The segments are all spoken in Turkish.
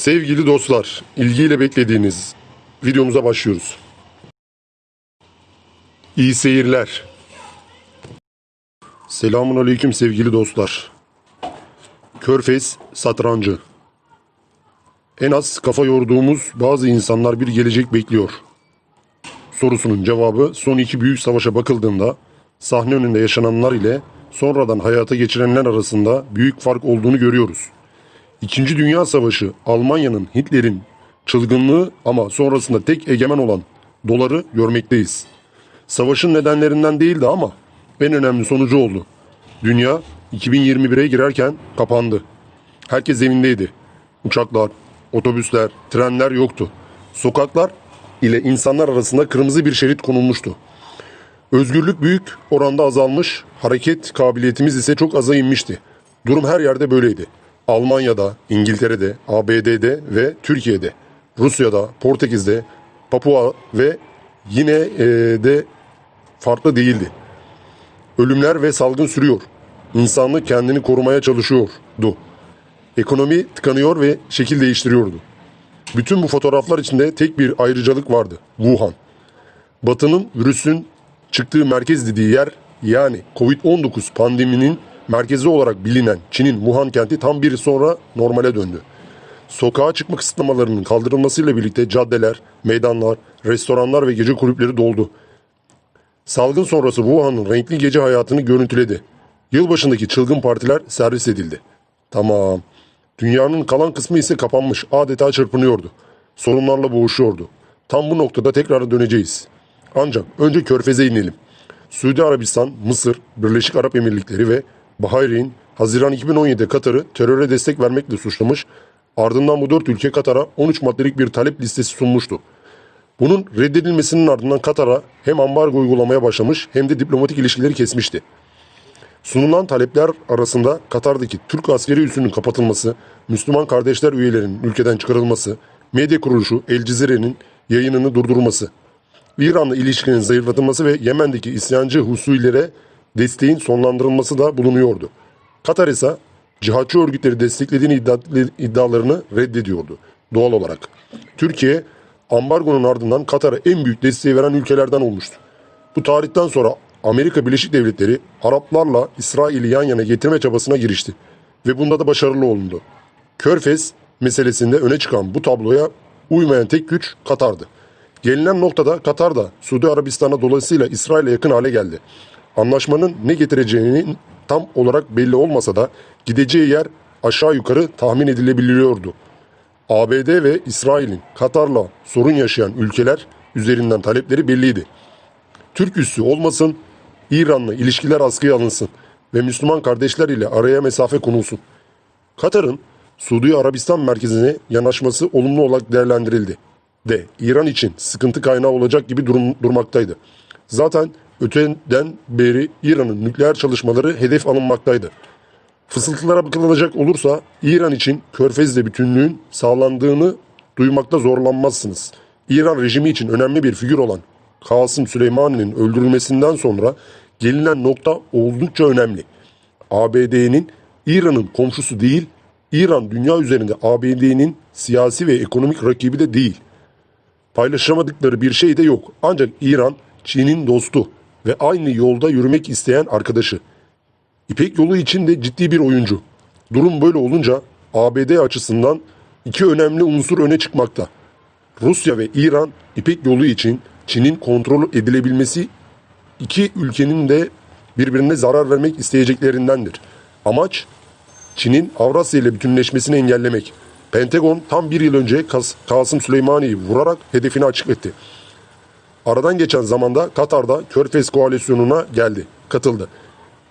Sevgili dostlar, ilgiyle beklediğiniz videomuza başlıyoruz. İyi seyirler. Selamun aleyküm sevgili dostlar. Körfez satrancı. En az kafa yorduğumuz bazı insanlar bir gelecek bekliyor. Sorusunun cevabı son iki büyük savaşa bakıldığında sahne önünde yaşananlar ile sonradan hayata geçirenler arasında büyük fark olduğunu görüyoruz. İkinci Dünya Savaşı Almanya'nın Hitler'in çılgınlığı ama sonrasında tek egemen olan doları görmekteyiz. Savaşın nedenlerinden değildi ama en önemli sonucu oldu. Dünya 2021'e girerken kapandı. Herkes evindeydi. Uçaklar, otobüsler, trenler yoktu. Sokaklar ile insanlar arasında kırmızı bir şerit konulmuştu. Özgürlük büyük oranda azalmış, hareket kabiliyetimiz ise çok aza inmişti. Durum her yerde böyleydi. Almanya'da, İngiltere'de, ABD'de ve Türkiye'de, Rusya'da, Portekiz'de, Papua ve yine eee, de farklı değildi. Ölümler ve salgın sürüyor. İnsanlık kendini korumaya çalışıyordu. Ekonomi tıkanıyor ve şekil değiştiriyordu. Bütün bu fotoğraflar içinde tek bir ayrıcalık vardı. Wuhan. Batı'nın virüsün çıktığı merkez dediği yer yani Covid-19 pandeminin merkezi olarak bilinen Çin'in Wuhan kenti tam bir sonra normale döndü. Sokağa çıkma kısıtlamalarının kaldırılmasıyla birlikte caddeler, meydanlar, restoranlar ve gece kulüpleri doldu. Salgın sonrası Wuhan'ın renkli gece hayatını görüntüledi. Yılbaşındaki çılgın partiler servis edildi. Tamam. Dünyanın kalan kısmı ise kapanmış, adeta çırpınıyordu. Sorunlarla boğuşuyordu. Tam bu noktada tekrar döneceğiz. Ancak önce Körfez'e inelim. Suudi Arabistan, Mısır, Birleşik Arap Emirlikleri ve Bahreyn, Haziran 2017'de Katar'ı teröre destek vermekle suçlamış, ardından bu dört ülke Katar'a 13 maddelik bir talep listesi sunmuştu. Bunun reddedilmesinin ardından Katar'a hem ambargo uygulamaya başlamış hem de diplomatik ilişkileri kesmişti. Sunulan talepler arasında Katar'daki Türk askeri üssünün kapatılması, Müslüman kardeşler üyelerinin ülkeden çıkarılması, medya kuruluşu El Cezire'nin yayınını durdurulması, İran'la ilişkinin zayıflatılması ve Yemen'deki isyancı Husilere desteğin sonlandırılması da bulunuyordu. Katar ise cihatçı örgütleri desteklediğini iddia- iddialarını reddediyordu doğal olarak. Türkiye ambargonun ardından Katar'a en büyük desteği veren ülkelerden olmuştu. Bu tarihten sonra Amerika Birleşik Devletleri Araplarla İsrail'i yan yana getirme çabasına girişti ve bunda da başarılı olundu. Körfez meselesinde öne çıkan bu tabloya uymayan tek güç Katar'dı. Gelinen noktada Katar da Suudi Arabistan'a dolayısıyla İsrail'e yakın hale geldi. Anlaşmanın ne getireceğinin tam olarak belli olmasa da gideceği yer aşağı yukarı tahmin edilebiliyordu. ABD ve İsrail'in Katar'la sorun yaşayan ülkeler üzerinden talepleri belliydi. Türk üssü olmasın, İran'la ilişkiler askıya alınsın ve Müslüman kardeşler ile araya mesafe konulsun. Katar'ın Suudi Arabistan merkezine yanaşması olumlu olarak değerlendirildi. De İran için sıkıntı kaynağı olacak gibi durum, durmaktaydı. Zaten öteden beri İran'ın nükleer çalışmaları hedef alınmaktaydı. Fısıltılara bakılacak olursa İran için Körfez'de bütünlüğün sağlandığını duymakta zorlanmazsınız. İran rejimi için önemli bir figür olan Kasım Süleymani'nin öldürülmesinden sonra gelinen nokta oldukça önemli. ABD'nin İran'ın komşusu değil, İran dünya üzerinde ABD'nin siyasi ve ekonomik rakibi de değil. Paylaşamadıkları bir şey de yok. Ancak İran Çin'in dostu ve aynı yolda yürümek isteyen arkadaşı. İpek yolu için de ciddi bir oyuncu. Durum böyle olunca ABD açısından iki önemli unsur öne çıkmakta. Rusya ve İran İpek yolu için Çin'in kontrol edilebilmesi iki ülkenin de birbirine zarar vermek isteyeceklerindendir. Amaç Çin'in Avrasya ile bütünleşmesini engellemek. Pentagon tam bir yıl önce Kas- Kasım Süleymani'yi vurarak hedefini açıklattı. Aradan geçen zamanda Katar'da Körfez koalisyonuna geldi, katıldı.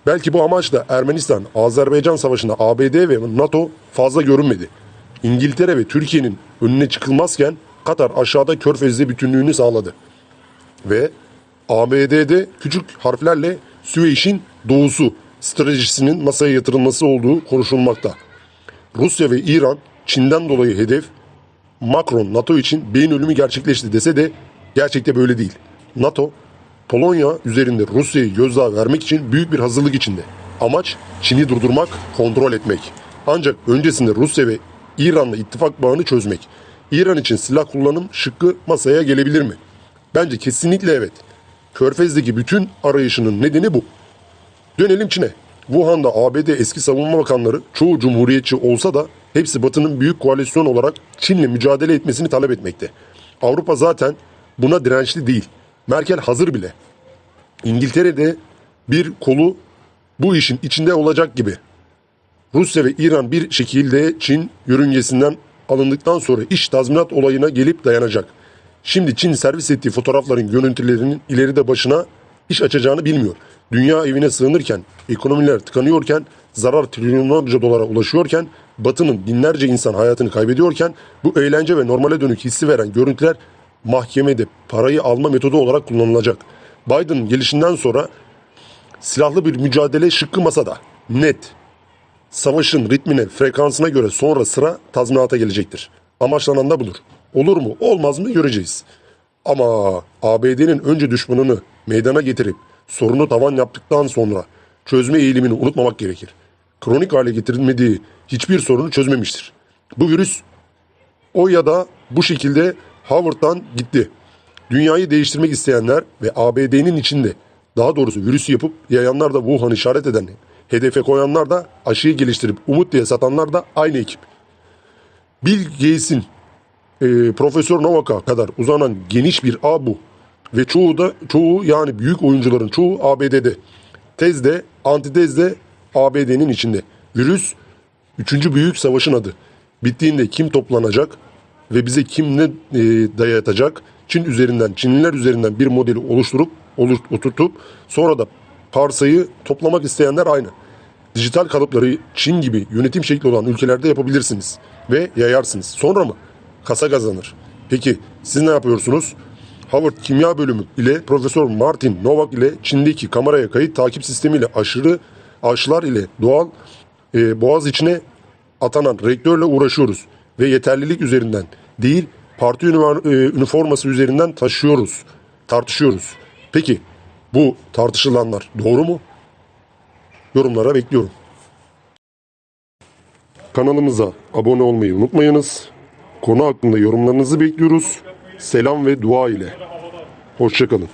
Belki bu amaçla Ermenistan, Azerbaycan savaşında ABD ve NATO fazla görünmedi. İngiltere ve Türkiye'nin önüne çıkılmazken Katar aşağıda Körfez'de bütünlüğünü sağladı. Ve ABD'de küçük harflerle Süveyş'in doğusu stratejisinin masaya yatırılması olduğu konuşulmakta. Rusya ve İran Çin'den dolayı hedef Macron NATO için beyin ölümü gerçekleşti dese de gerçekte böyle değil. NATO Polonya üzerinde Rusya'yı gözdağı vermek için büyük bir hazırlık içinde. Amaç Çin'i durdurmak, kontrol etmek. Ancak öncesinde Rusya ve İran'la ittifak bağını çözmek. İran için silah kullanım şıkkı masaya gelebilir mi? Bence kesinlikle evet. Körfez'deki bütün arayışının nedeni bu. Dönelim Çin'e. Wuhan'da ABD eski savunma bakanları çoğu cumhuriyetçi olsa da hepsi Batı'nın büyük koalisyon olarak Çin'le mücadele etmesini talep etmekte. Avrupa zaten buna dirençli değil. Merkel hazır bile. İngiltere'de bir kolu bu işin içinde olacak gibi. Rusya ve İran bir şekilde Çin yörüngesinden alındıktan sonra iş tazminat olayına gelip dayanacak. Şimdi Çin servis ettiği fotoğrafların görüntülerinin ileride başına iş açacağını bilmiyor. Dünya evine sığınırken, ekonomiler tıkanıyorken, zarar trilyonlarca dolara ulaşıyorken, Batı'nın binlerce insan hayatını kaybediyorken bu eğlence ve normale dönük hissi veren görüntüler mahkemede parayı alma metodu olarak kullanılacak. Biden'ın gelişinden sonra silahlı bir mücadele şıkkı masada. Net savaşın ritmine, frekansına göre sonra sıra tazminata gelecektir. Amaçlanan da budur. Olur mu, olmaz mı göreceğiz. Ama ABD'nin önce düşmanını meydana getirip sorunu tavan yaptıktan sonra çözme eğilimini unutmamak gerekir. Kronik hale getirilmediği hiçbir sorunu çözmemiştir. Bu virüs o ya da bu şekilde Harvard'dan gitti. Dünyayı değiştirmek isteyenler ve ABD'nin içinde daha doğrusu virüsü yapıp yayanlar da Wuhan işaret eden, hedefe koyanlar da aşıyı geliştirip umut diye satanlar da aynı ekip. Bill Gates'in e, Profesör Novak'a kadar uzanan geniş bir ağ bu. Ve çoğu da çoğu yani büyük oyuncuların çoğu ABD'de. Tezde, antitezde ABD'nin içinde. Virüs üçüncü büyük savaşın adı. Bittiğinde kim toplanacak ve bize kim ne e, dayatacak? Çin üzerinden, Çinliler üzerinden bir modeli oluşturup oluş, oturtup sonra da parsayı toplamak isteyenler aynı. Dijital kalıpları Çin gibi yönetim şekli olan ülkelerde yapabilirsiniz ve yayarsınız. Sonra mı? Kasa kazanır. Peki siz ne yapıyorsunuz? Harvard Kimya Bölümü ile Profesör Martin Novak ile Çin'deki kameraya kayıt takip sistemiyle aşırı aşılar ile doğal e, boğaz içine atanan rektörle uğraşıyoruz ve yeterlilik üzerinden değil parti e, üniforması üzerinden taşıyoruz, tartışıyoruz. Peki bu tartışılanlar doğru mu? Yorumlara bekliyorum. Kanalımıza abone olmayı unutmayınız. Konu hakkında yorumlarınızı bekliyoruz. Selam ve dua ile. Hoşçakalın.